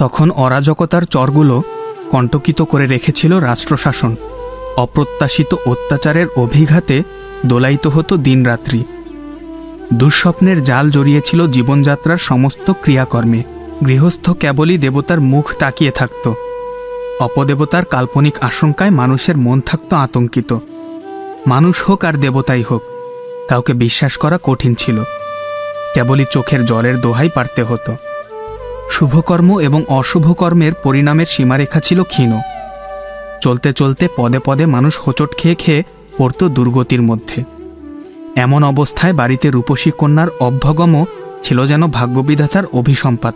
তখন অরাজকতার চরগুলো কণ্টকিত করে রেখেছিল রাষ্ট্রশাসন। অপ্রত্যাশিত অত্যাচারের অভিঘাতে দোলাইত হতো দিনরাত্রি। দুঃস্বপ্নের জাল জড়িয়েছিল জীবনযাত্রার সমস্ত ক্রিয়াকর্মে। গৃহস্থ কেবলই দেবতার মুখ তাকিয়ে থাকত। অপদেবতার কাল্পনিক আশঙ্কায় মানুষের মন থাকত আতঙ্কিত। মানুষ হোক আর দেবতাই হোক, কাউকে বিশ্বাস করা কঠিন ছিল। কেবলই চোখের জলের দোহাই পারতে হতো। শুভকর্ম এবং অশুভ কর্মের পরিণামের সীমারেখা ছিল ক্ষীণ। চলতে চলতে পদে পদে মানুষ হোঁচট খেয়ে খেয়ে পড়ত দুর্গতির মধ্যে। এমন অবস্থায় বাড়িতে রূপসী কন্যার অভ্যগম ছিল যেন ভাগ্যবিধাতার অভিসম্পাত।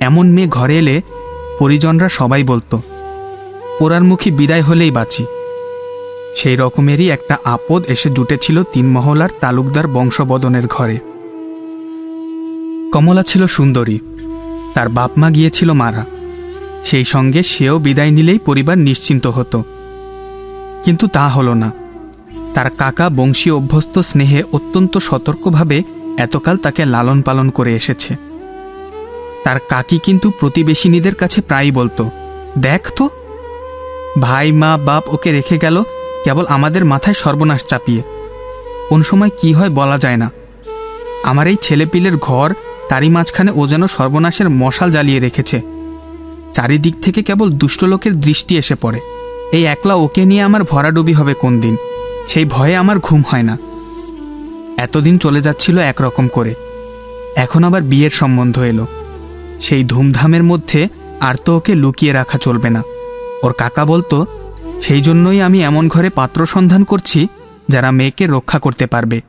এমন মেয়ে ঘরে এলে পরিজনরা সবাই বলতো, পোড়ারমুখী বিদায় হলেই বাঁচি। সেই রকমেরই একটা আপদ এসে জুটেছিল তিন মহলার তালুকদার বংশবদনের ঘরে। কমলা ছিল সুন্দরী তার বাপমা গিয়েছিল মারা। সেই সঙ্গে সেও বিদায় নিলেই পরিবার নিশ্চিন্ত হতো। কিন্তু তা হলো না। তার কাকা বংশী অভ্যস্ত স্নেহে অত্যন্ত সতর্কভাবে এতকাল তাকে লালন পালন করে এসেছে। তার কাকি কিন্তু প্রতিবেশিনীদের কাছে প্রায়ই বলতো, দেখ তো, ভাই, মা, বাপ ওকে রেখে গেল, কেবল আমাদের মাথায় সর্বনাশ চাপিয়ে। কোন সময় কি হয় বলা যায় না। আমার এই ছেলেপিলের ঘর তারই মাঝখানে ও যেন সর্বনাশের মশাল জ্বালিয়ে রেখেছে। চারিদিক থেকে কেবল দুষ্ট লোকের দৃষ্টি এসে পড়ে। এই একলা ওকে নিয়ে আমার ভরাডুবি হবে কোন দিন? সেই ভয়ে আমার ঘুম হয় না। এতদিন চলে যাচ্ছিল একরকম করে। এখন আবার বিয়ের সম্বন্ধ এলো। সেই ধুমধামের মধ্যে আর তো ওকে লুকিয়ে রাখা চলবে না। ওর কাকা বলতো, সেই জন্যই আমি এমন ঘরে পাত্র সন্ধান করছি, যারা মেয়েকে রক্ষা করতে পারবে।